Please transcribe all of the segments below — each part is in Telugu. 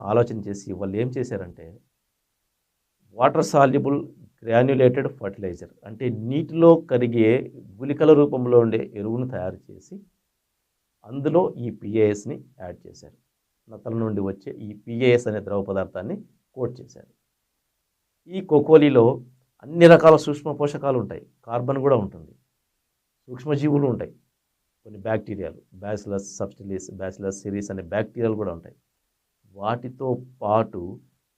ఆలోచన చేసి వాళ్ళు ఏం చేశారంటే వాటర్ సాల్యుబుల్ గ్రాన్యులేటెడ్ ఫర్టిలైజర్ అంటే నీటిలో కరిగే గుళికల రూపంలో ఉండే ఎరువును తయారు చేసి అందులో ఈ పిఏఎస్ని యాడ్ చేశారు. నత్తల నుండి వచ్చే ఈ పిఏఎస్ అనే ద్రవ పదార్థాన్ని కోట్ చేశారు. ఈ కోకోలీలో అన్ని రకాల సూక్ష్మ పోషకాలు ఉంటాయి. కార్బన్ కూడా ఉంటుంది. సూక్ష్మజీవులు ఉంటాయి. కొన్ని బ్యాక్టీరియాలు బ్యాసిలస్ సబ్స్టిలీస్ బ్యాసిలస్ సిరీస్ అనే బ్యాక్టీరియాలు కూడా ఉంటాయి. వాటితో పాటు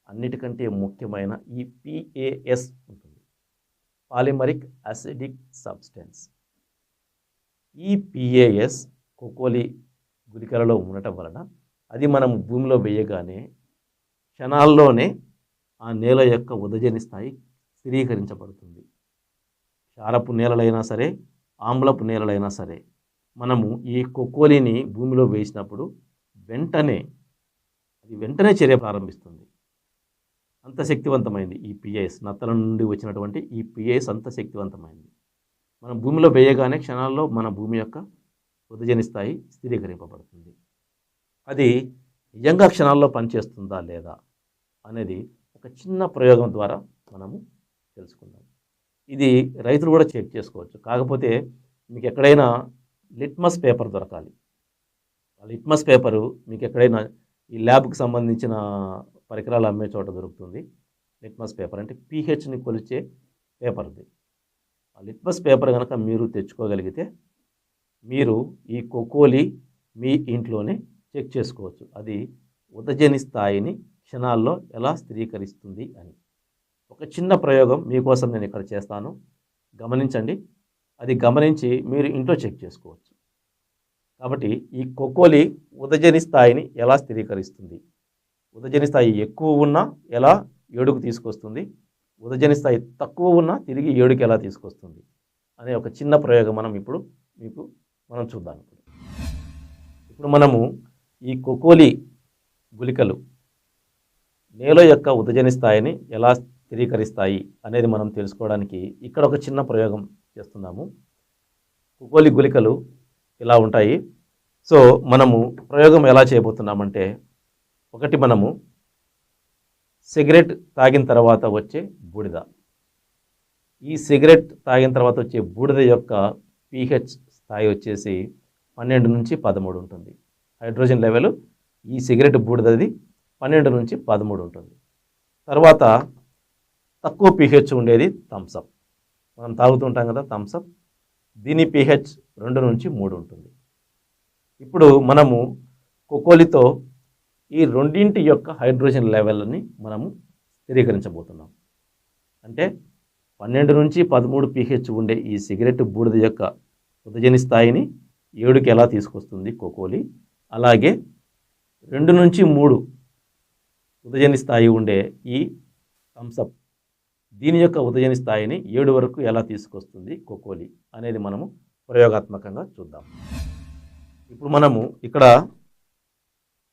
అన్నిటికంటే ముఖ్యమైన ఈ పిఏఎస్ ఉంటుంది. Polymeric acidic substance. ఈ పిఏఎస్ కోకోలి గుళికలలో ఉండటం వలన అది మనం భూమిలో వేయగానే క్షణాల్లోనే ఆ నేల యొక్క ఉదజని స్థాయి స్థిరీకరించబడుతుంది. క్షారపు నేలలైనా సరే ఆమ్లపు నేలలైనా సరే మనము ఈ కొక్కోలిని భూమిలో వేసినప్పుడు వెంటనే అది వెంటనే చర్య ప్రారంభిస్తుంది. అంత శక్తివంతమైంది ఈ పిఐఎస్. నత్తల నుండి వచ్చినటువంటి ఈ పిఐఎస్ అంత శక్తివంతమైంది మనం భూమిలో వేయగానే క్షణాల్లో మన భూమి యొక్క వృద్ధజని స్థాయి స్థిరీకరింపబడుతుంది. అది నిజంగా క్షణాల్లో పనిచేస్తుందా లేదా అనేది ఒక చిన్న ప్రయోగం ద్వారా మనము తెలుసుకుందాం. ఇది రైతులు కూడా చెక్ చేసుకోవచ్చు. కాకపోతే మీకు ఎక్కడైనా లిట్మస్ పేపర్ దొరకాలి. ఆ లిట్మస్ పేపరు మీకు ఎక్కడైనా ఈ ల్యాబ్కి సంబంధించిన పరికరాలు అమ్మే చోట దొరుకుతుంది. లిట్మస్ పేపర్ అంటే పీహెచ్ని కొలిచే పేపర్ ఇది ఆ లిట్మస్ పేపర్ కనుక మీరు తెచ్చుకోగలిగితే మీరు ఈ కొకోలి మీ ఇంట్లోనే చెక్ చేసుకోవచ్చు. అది ఉదజని స్థాయిని క్షణాల్లో ఎలా స్థిరీకరిస్తుంది అని. ఒక చిన్న ప్రయోగం మీకోసం నేను ఇక్కడ చేస్తాను. గమనించండి. అది గమనించి మీరు ఇంట్లో చెక్ చేసుకోవచ్చు. కాబట్టి ఈ కొక్కోలి ఉదజని స్థాయిని ఎలా స్థిరీకరిస్తుంది? ఉదజని స్థాయి ఎక్కువ ఉన్నా ఎలా ఏడుకు తీసుకొస్తుంది? ఉదజని స్థాయి తక్కువ ఉన్నా తిరిగి ఏడుకి ఎలా తీసుకొస్తుంది? అనే ఒక చిన్న ప్రయోగం మనం ఇప్పుడు మీకు మనం చూద్దాం ఇప్పుడు. ఇప్పుడు మనము ఈ కొకోలి గుళికలు నేల యొక్క ఉదజని స్థాయిని ఎలా స్థిరీకరిస్తాయి అనేది మనం తెలుసుకోవడానికి ఇక్కడ ఒక చిన్న ప్రయోగం చేస్తున్నాము. కొకోలి గుళికలు ఇలా ఉంటాయి. సో మనము ప్రయోగం ఎలా చేయబోతున్నామంటే ఒకటి మనము సిగరెట్ తాగిన తర్వాత వచ్చే బూడిద. ఈ సిగరెట్ తాగిన తర్వాత వచ్చే బూడిద యొక్క పీహెచ్ స్థాయి వచ్చేసి పన్నెండు నుంచి పదమూడు ఉంటుంది. హైడ్రోజన్ లెవెల్ ఈ సిగరెట్ బూడిదది పన్నెండు నుంచి పదమూడు ఉంటుంది. తర్వాత తక్కువ పీహెచ్ ఉండేది థమ్సప్ మనం తాగుతుంటాం కదా థమ్సప్ దీని పీహెచ్ రెండు నుంచి మూడు ఉంటుంది. ఇప్పుడు మనము కొకోలితో ఈ రెండింటి యొక్క హైడ్రోజన్ లెవెల్ని మనము స్థిరీకరించబోతున్నాం. అంటే పన్నెండు నుంచి పదమూడు పీహెచ్ ఉండే ఈ సిగరెట్ బూడిద యొక్క ఉదజని స్థాయిని ఏడుకి ఎలా తీసుకొస్తుంది కోకోలి? అలాగే రెండు నుంచి మూడు ఉదజని స్థాయి ఉండే ఈ థమ్సప్ దీని యొక్క ఉదయని స్థాయిని ఏడు వరకు ఎలా తీసుకొస్తుంది కోకోలి అనేది మనము ప్రయోగాత్మకంగా చూద్దాం. ఇప్పుడు మనము ఇక్కడ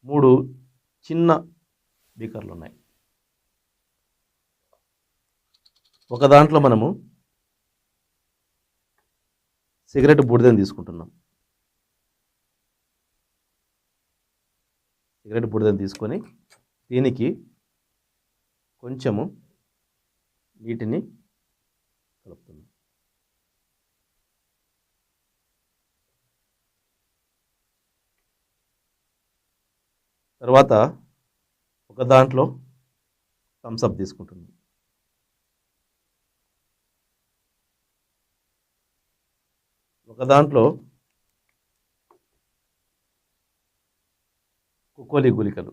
మూడు చిన్న బీకర్లు ఉన్నాయి. ఒక దాంట్లో మనము సిగరెట్ బూడిదని తీసుకుంటున్నాం. సిగరెట్ బూడిదని తీసుకొని దీనికి కొంచెము నీటిని కలుపుతున్నాం. తర్వాత ఒక దాంట్లో థమ్సప్ తీసుకుంటున్నాం. ఒక దాంట్లో కుకోలి గుళికలు.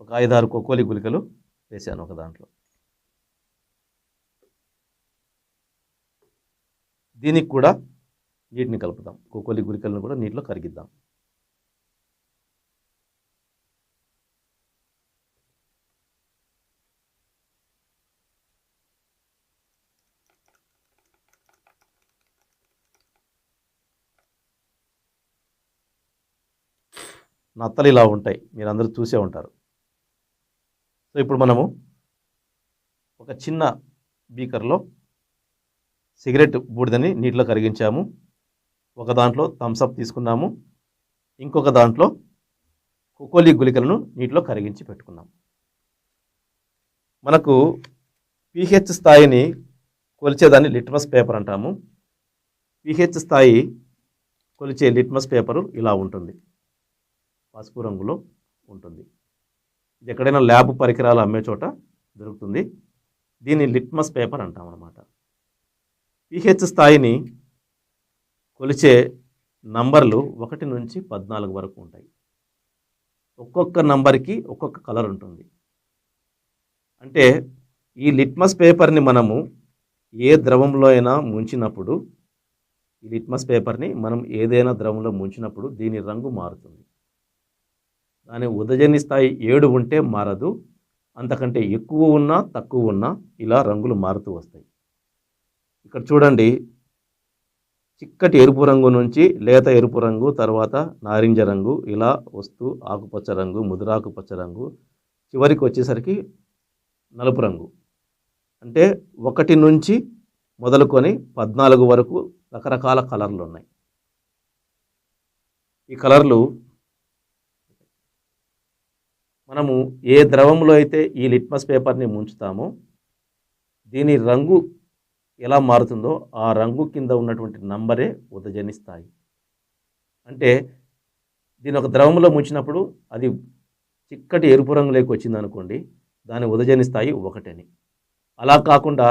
ఒక ఐదారు కోకోలి గుళికలు వేసాను ఒక దాంట్లో. దీనికి కూడా నీటిని కలుపుదాం. కోకోలి గురికలను కూడా నీటిలో కరిగిద్దాం. నత్తలు ఇలా ఉంటాయి. మీరు అందరూ చూసే ఉంటారు. సో ఇప్పుడు మనము ఒక చిన్న బీకర్లో సిగరెట్ బూడిదని నీటిలో కరిగించాము. ఒక దాంట్లో థమ్సప్ తీసుకున్నాము. ఇంకొక దాంట్లో కోకోలి గుళికలను నీటిలో కరిగించి పెట్టుకున్నాము మనకు పిహెచ్ స్థాయిని కొలిచేదాన్ని లిట్మస్ పేపర్ అంటాము. పిహెచ్ స్థాయి కొలిచే లిట్మస్ పేపరు ఇలా ఉంటుంది. పసుపు రంగులో ఉంటుంది. ఇది ఎక్కడైనా ల్యాబ్ పరికరాలు అమ్మే చోట దొరుకుతుంది. దీన్ని లిట్మస్ పేపర్ అంటాం అన్నమాట పిహెచ్ స్థాయిని కొలిచే నంబర్లు ఒకటి నుంచి పద్నాలుగు వరకు ఉంటాయి. ఒక్కొక్క నంబర్కి ఒక్కొక్క కలర్ ఉంటుంది. అంటే ఈ లిట్మస్ పేపర్ని మనము ఏ ద్రవంలో అయినా ముంచినప్పుడు ఈ లిట్మస్ పేపర్ని మనం ఏదైనా ద్రవంలో ముంచినప్పుడు దీని రంగు మారుతుంది. దాని ఉదజని స్థాయి ఏడు ఉంటే మారదు. అంతకంటే ఎక్కువ ఉన్నా తక్కువ ఉన్నా ఇలా రంగులు మారుతూ వస్తాయి. ఇక్కడ చూడండి. చిక్కటి ఎరుపు రంగు నుంచి లేత ఎరుపు రంగు తర్వాత నారింజ రంగు ఇలా వస్తూ ఆకుపచ్చ రంగు ముదురాకుపచ్చ రంగు చివరికి వచ్చేసరికి నలుపు రంగు. అంటే ఒకటి నుంచి మొదలుకొని పద్నాలుగు వరకు రకరకాల కలర్లు ఉన్నాయి. ఈ కలర్లు మనము ఏ ద్రవంలో అయితే ఈ లిట్మస్ పేపర్ని ముంచుతామో దీని రంగు ఎలా మారుతుందో ఆ రంగు కింద ఉన్నటువంటి నంబరే ఉదజని స్థాయి అంటే దీని ఒక ద్రవంలో ముంచినప్పుడు అది చిక్కటి ఎరుపు రంగులోకి వచ్చింది అనుకోండి దాని ఉదజని స్థాయి ఒకటని. అలా కాకుండా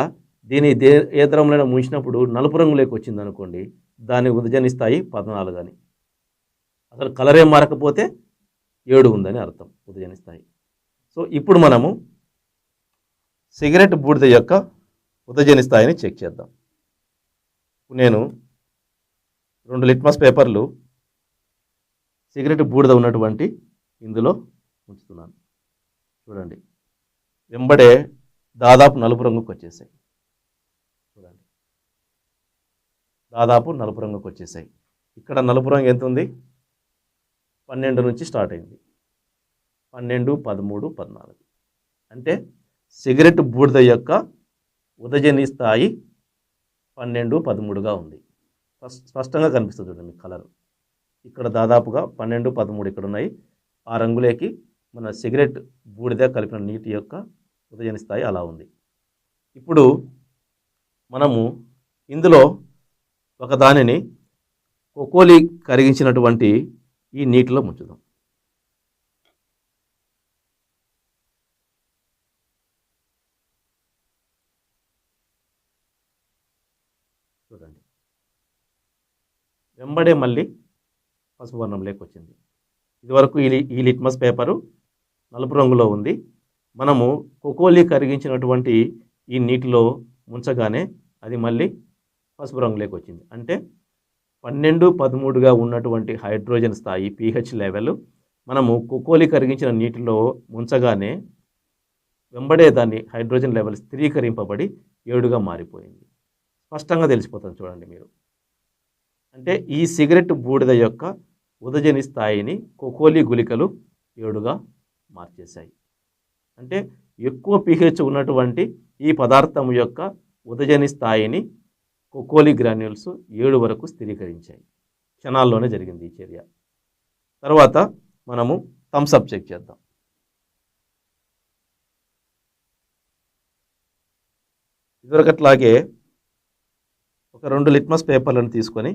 దీని దే ఏ ద్రవంలో ముంచినప్పుడు నలుపు రంగులోకి వచ్చింది అనుకోండి దాని ఉదజని స్థాయి పద్నాలుగు అని అసలు కలరే మారకపోతే ఏడు ఉందని అర్థం ఉదజని స్థాయి. సో ఇప్పుడు మనము సిగరెట్ బూడిద యొక్క ఉదజని స్థాయిని చెక్ చేద్దాం. నేను రెండు లిట్మస్ పేపర్లు సిగరెట్ బూడిద ఉన్నటువంటి ఇందులో ఉంచుతున్నాను. చూడండి. వెంబడే దాదాపు నలుపు రంగుకి వచ్చేసాయి. చూడండి. దాదాపు నలుపు రంగుకి వచ్చేసాయి. ఇక్కడ నలుపు రంగు ఎంత ఉంది? పన్నెండు నుంచి స్టార్ట్ అయింది. పన్నెండు పదమూడు పద్నాలుగు. అంటే సిగరెట్ బూడిద యొక్క ఉదజని స్థాయి పన్నెండు పదమూడుగా ఉంది. స్పష్- స్పష్టంగా కనిపిస్తుంది చూడండి మీకు కలర్. ఇక్కడ దాదాపుగా పన్నెండు పదమూడు ఇక్కడ ఉన్నాయి. ఆ రంగులేకి మన సిగరెట్ బూడిద కలిపిన నీటి యొక్క ఉదజని స్థాయి అలా ఉంది. ఇప్పుడు మనము ఇందులో ఒక దానిని కొకోలి కరిగించినటువంటి ఈ నీటిలో ముంచుదాం. చూడండి. వెంబడే మళ్ళీ పసుపు వర్ణంలోకి వచ్చింది ఇదివరకు ఈ ఈ లిట్మస్ పేపరు నలుపు రంగులో ఉంది. మనము కొకోలి కరిగించినటువంటి ఈ నీటిలో ముంచగానే అది మళ్ళీ పసుపు రంగులోకి వచ్చింది అంటే పన్నెండు పదమూడుగా ఉన్నటువంటి హైడ్రోజన్ స్థాయి పీహెచ్ లెవెల్ మనము కుకోలి కరిగించిన నీటిలో ముంచగానే వెంబడే దాన్ని హైడ్రోజన్ లెవెల్ స్థిరీకరింపబడి ఏడుగా మారిపోయింది. స్పష్టంగా తెలిసిపోతుంది చూడండి మీరు. అంటే ఈ సిగరెట్ బూడిద యొక్క ఉదజని స్థాయిని కొకోలి గుళికలు ఏడుగా మార్చేశాయి. అంటే ఎక్కువ పీహెచ్ ఉన్నటువంటి ఈ పదార్థం యొక్క ఉదజని స్థాయిని కొకోలి గ్రాన్యూల్స్ ఏడు వరకు స్థిరీకరించాయి. క్షణాల్లోనే జరిగింది ఈ చర్య. తర్వాత మనము థమ్స్అప్ చెక్ చేద్దాం. ఇదివరకట్లాగే ఒక రెండు లిట్మస్ పేపర్లను తీసుకొని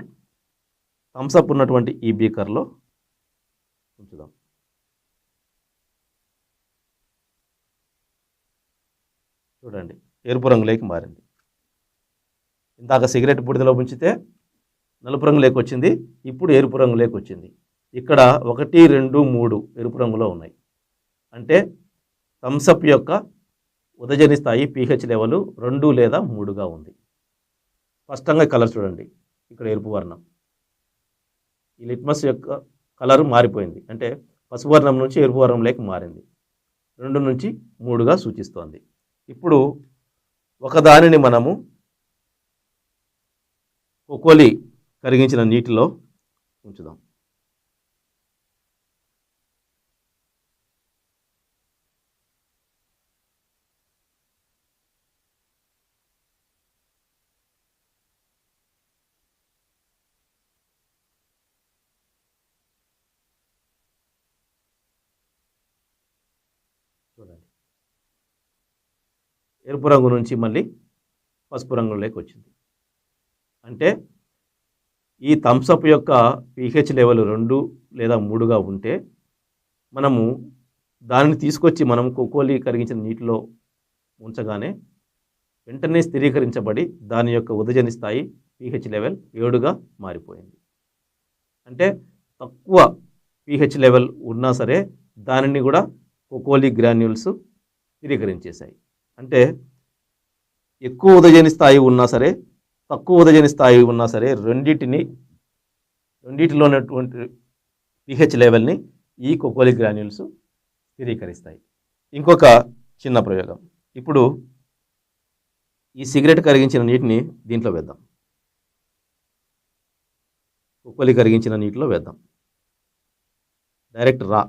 థమ్స్అప్ ఉన్నటువంటి ఈ బీకర్లో ఉంచుదాం. చూడండి ఎరుపు రంగులోకి మారింది. ఇందాక సిగరెట్ బుడిదలో ఉంచితే నలుపు రంగులోకి వచ్చింది ఇప్పుడు ఎరుపు రంగులోకి వచ్చింది ఇక్కడ ఒకటి రెండు మూడు ఎరుపు రంగులో ఉన్నాయి. అంటే థమ్సప్ యొక్క ఉదజని స్థాయి పీహెచ్ లెవెల్ రెండు లేదా మూడుగా ఉంది. స్పష్టంగా కలర్ చూడండి. ఇక్కడ ఎరుపు వర్ణం. ఈ లిట్మస్ యొక్క కలర్ మారిపోయింది. అంటే పసుపు వర్ణం నుంచి ఎరుపు వర్ణంలోకి మారింది. రెండు నుంచి మూడుగా సూచిస్తోంది. ఇప్పుడు ఒకదానిని మనము కొక్కోలి కరిగించిన నీటిలో ఉంచుదాం. ఎరుపు రంగు నుంచి మళ్ళీ పసుపు రంగులోకి వచ్చింది. అంటే ఈ థమ్సప్ యొక్క పిహెచ్ లెవెల్ రెండు లేదా మూడుగా ఉంటే మనము దానిని తీసుకొచ్చి మనం కోకోలి కరిగించిన నీటిలో ఉంచగానే వెంటనే స్థిరీకరించబడి దాని యొక్క ఉదజని స్థాయి పిహెచ్ లెవెల్ ఏడుగా మారిపోయింది. అంటే తక్కువ పిహెచ్ లెవెల్ ఉన్నా సరే దానిని కూడా కోకోలి గ్రాన్యూల్స్ స్థిరీకరించేశాయి. అంటే ఎక్కువ ఉదజని స్థాయి ఉన్నా సరే తక్కువ ఉదజని స్థాయి ఉన్నా సరే రెండింటిని రెండింటిలో ఉన్నటువంటి పిహెచ్ లెవెల్ని ఈ కోకోలి గ్రాన్యూల్స్ స్థిరీకరిస్తాయి. ఇంకొక చిన్న ప్రయోగం. ఇప్పుడు ఈ సిగరెట్ కరిగించిన నీటిని దీంట్లో వేద్దాం. కుక్కలి కరిగించిన నీటిలో వేద్దాం. డైరెక్ట్ రా.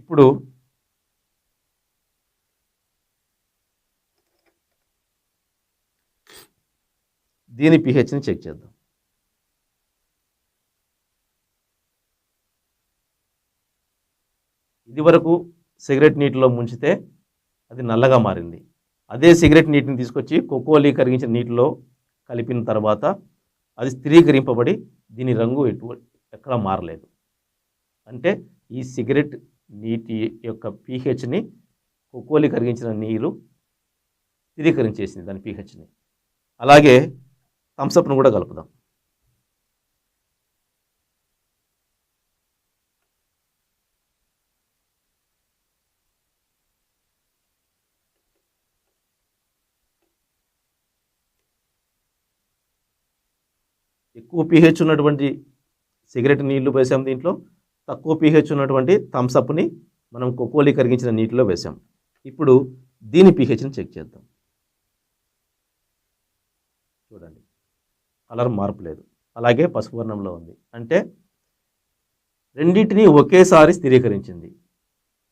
ఇప్పుడు దీని పిహెచ్ని చెక్ చేద్దాం. ఇది వరకు సిగరెట్ నీటిలో ముంచితే అది నల్లగా మారింది. అదే సిగరెట్ నీటిని తీసుకొచ్చి కోకోలీ కరిగించిన నీటిలో కలిపిన తర్వాత అది స్థిరీకరింపబడి దీని రంగు ఎటు ఎక్కడ మారలేదు. అంటే ఈ సిగరెట్ నీటి యొక్క పీహెచ్ని కోకోలి కరిగించిన నీరు స్థిరీకరించేసింది దాని పీహెచ్ని. అలాగే థమ్స్అప్ను కూడా కలుపుదాం. ఎక్కువ పీహెచ్ ఉన్నటువంటి సిగరెట్ నీళ్ళు వేసాం దీంట్లో. తక్కువ పీహెచ్ ఉన్నటువంటి థమ్స్అప్ని మనం కొకోలి కరిగించిన నీటిలో వేసాం. ఇప్పుడు దీని పీహెచ్ని చెక్ చేద్దాం చూడండి కలర్ మార్పు లేదు. అలాగే పసుపు వర్ణంలో ఉంది. అంటే రెండింటిని ఒకేసారి స్థిరీకరించింది.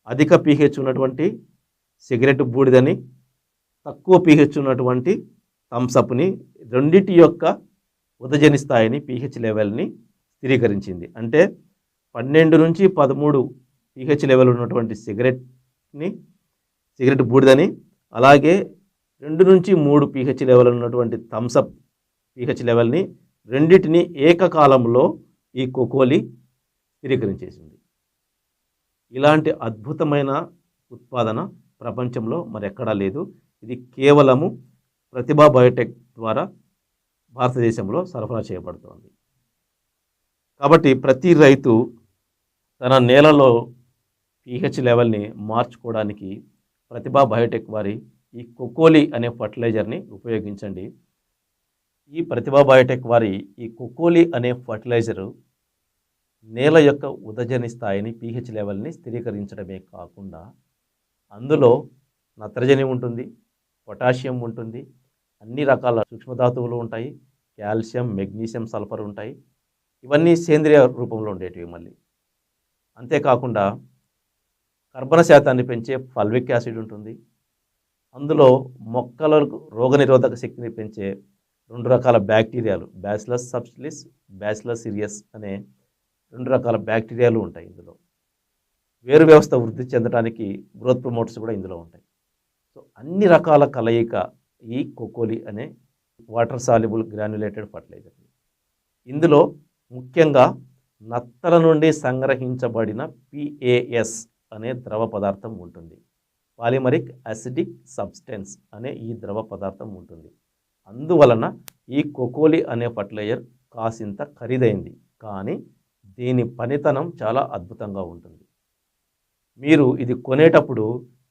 అధిక పీహెచ్ ఉన్నటువంటి సిగరెట్ బూడిదని తక్కువ పీహెచ్ ఉన్నటువంటి థమ్సప్ని రెండింటి యొక్క ఉదజని స్థాయిని పీహెచ్ లెవెల్ని స్థిరీకరించింది. అంటే పన్నెండు నుంచి పదమూడు పీహెచ్ లెవెల్ ఉన్నటువంటి సిగరెట్ని సిగరెట్ బూడిదని అలాగే రెండు నుంచి మూడు పీహెచ్ లెవెల్ ఉన్నటువంటి థమ్సప్ పీహెచ్ లెవెల్ని రెండింటిని ఏకకాలంలో ఈ కోకోలి స్థిరీకరించేసింది. ఇలాంటి అద్భుతమైన ఉత్పాదన ప్రపంచంలో మరెక్కడా లేదు. ఇది కేవలము ప్రతిభా బయోటెక్ ద్వారా భారతదేశంలో సరఫరా చేయబడుతోంది. కాబట్టి ప్రతి రైతు తన నేలలో పీహెచ్ లెవెల్ని మార్చుకోవడానికి ప్రతిభా బయోటెక్ వారి ఈ కొకోలి అనే ఫర్టిలైజర్ని ఉపయోగించండి. ఈ ప్రతిభా బయోటెక్ వారి ఈ కొకోలి అనే ఫర్టిలైజరు నేల యొక్క ఉదజని స్థాయిని పీహెచ్ లెవెల్ని స్థిరీకరించడమే కాకుండా అందులో నత్రజని ఉంటుంది పొటాషియం ఉంటుంది అన్ని రకాల సూక్ష్మధాతువులు ఉంటాయి కాల్షియం మెగ్నీషియం సల్ఫర్ ఉంటాయి. ఇవన్నీ సేంద్రియ రూపంలో ఉండేటివి మళ్ళీ. అంతేకాకుండా కర్బన శాతాన్ని పెంచే ఫల్విక్ యాసిడ్ ఉంటుంది. అందులో మొక్కలకు రోగనిరోధక శక్తిని పెంచే రెండు రకాల బ్యాక్టీరియాలు. బ్యాసిలస్ సబ్స్టిలిస్ బ్యాసిలస్ సిరియస్ అనే రెండు రకాల బ్యాక్టీరియాలు ఉంటాయి ఇందులో. వేరు వ్యవస్థ వృద్ధి చెందడానికి గ్రోత్ ప్రమోటర్స్ కూడా ఇందులో ఉంటాయి. సో అన్ని రకాల కలయిక ఈ కొకోలి అనే వాటర్ సాల్యుబుల్ గ్రాన్యులేటెడ్ ఫర్టిలైజర్. ఇందులో ముఖ్యంగా నత్తల నుండి సంగ్రహించబడిన పిఏఎస్ అనే ద్రవ పదార్థం ఉంటుంది. పాలిమరిక్ అసిడిక్ సబ్స్టెన్స్ అనే ఈ ద్రవ పదార్థం ఉంటుంది. అందువలన ఈ కొకోలి అనే ఫర్టిలైజర్ కాసింత ఖరీదైంది. కానీ దీని పనితనం చాలా అద్భుతంగా ఉంటుంది. మీరు ఇది కొనేటప్పుడు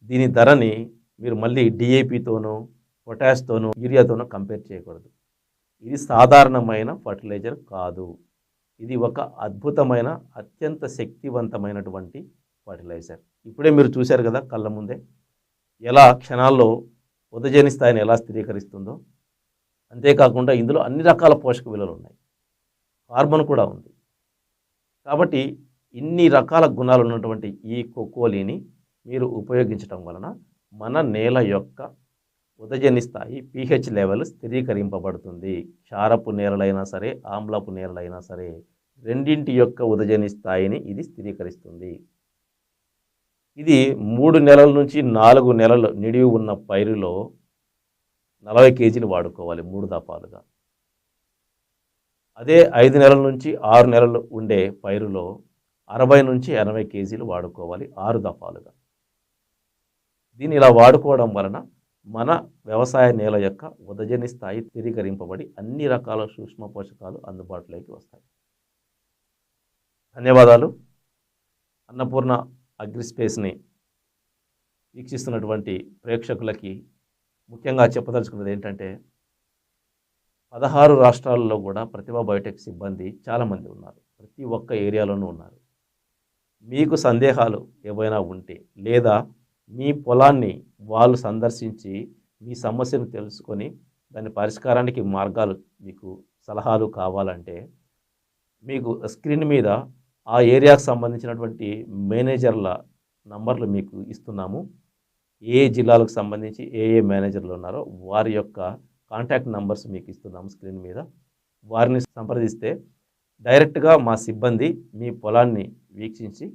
దీని ధరని మీరు మళ్ళీ డిఏపితోనో పొటాష్తోనో యూరియాతోనో కంపేర్ చేయకూడదు. ఇది సాధారణమైన ఫర్టిలైజర్ కాదు. ఇది ఒక అద్భుతమైన అత్యంత శక్తివంతమైనటువంటి ఫర్టిలైజర్. ఇప్పుడే మీరు చూశారు కదా కళ్ళ ముందే. ఎలా క్షణాల్లో ఉదజని స్థాయిని ఎలా స్థిరీకరిస్తుందో. అంతేకాకుండా ఇందులో అన్ని రకాల పోషక విలువలు ఉన్నాయి. కార్బన్ కూడా ఉంది. కాబట్టి ఇన్ని రకాల గుణాలు ఉన్నటువంటి ఈ కొకోలిని మీరు ఉపయోగించటం వలన మన నేల యొక్క ఉదజని స్థాయి పీహెచ్ లెవెల్ స్థిరీకరింపబడుతుంది. క్షారపు నేలలైనా సరే ఆమ్లపు నేలలైనా సరే రెండింటి యొక్క ఉదజని స్థాయిని ఇది స్థిరీకరిస్తుంది. ఇది మూడు నెలల నుంచి నాలుగు నెలలు నిడివి ఉన్న పైరులో నలభై కేజీలు వాడుకోవాలి మూడు దఫాలుగా అదే ఐదు నెలల నుంచి ఆరు నెలలు ఉండే పైరులో అరవై నుంచి ఎనభై కేజీలు వాడుకోవాలి ఆరు దఫాలుగా దీన్ని ఇలా వాడుకోవడం వలన మన వ్యవసాయ నేల యొక్క ఉదజని స్థాయి స్థిరీకరింపబడి అన్ని రకాల సూక్ష్మ పోషకాలు అందుబాటులోకి వస్తాయి. ధన్యవాదాలు. అన్నపూర్ణ అగ్రిస్పేస్ని వీక్షిస్తున్నటువంటి ప్రేక్షకులకి ముఖ్యంగా చెప్పదలుచుకున్నది ఏంటంటే పదహారు రాష్ట్రాల్లో కూడా ప్రతిభా బయోటెక్ సిబ్బంది చాలామంది ఉన్నారు. ప్రతి ఒక్క ఏరియాలోనూ ఉన్నారు. మీకు సందేహాలు ఏవైనా ఉంటే లేదా మీ పొలాన్ని వాళ్ళు సందర్శించి మీ సమస్యను తెలుసుకొని దాని పరిష్కారానికి మార్గాలు మీకు సలహాలు కావాలంటే మీకు స్క్రీన్ మీద ఆ ఏరియాకు సంబంధించినటువంటి మేనేజర్ల నంబర్లు మీకు ఇస్తున్నాము. ఏ జిల్లాలకు సంబంధించి ఏ ఏ మేనేజర్లు ఉన్నారో వారి యొక్క కాంటాక్ట్ నంబర్స్ మీకు ఇస్తున్నాము స్క్రీన్ మీద. వారిని సంప్రదిస్తే డైరెక్ట్గా మా సిబ్బంది మీ పొలాన్ని వీక్షించి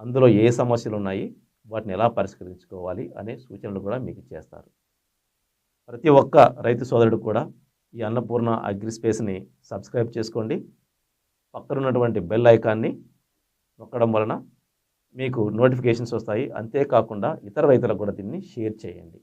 అందులో ఏ సమస్యలు ఉన్నాయి వాటిని ఎలా పరిష్కరించుకోవాలి అనే సూచనలు కూడా మీకు చేస్తారు ప్రతి ఒక్క రైతు సోదరుడు కూడా ఈ అన్నపూర్ణ అగ్రిస్పేస్ని సబ్స్క్రైబ్ చేసుకోండి. పక్కన ఉన్నటువంటి బెల్ ఐకాన్ని నొక్కడం వలన మీకు నోటిఫికేషన్స్ వస్తాయి. అంతేకాకుండా ఇతర రైతులకు కూడా దీన్ని షేర్ చేయండి.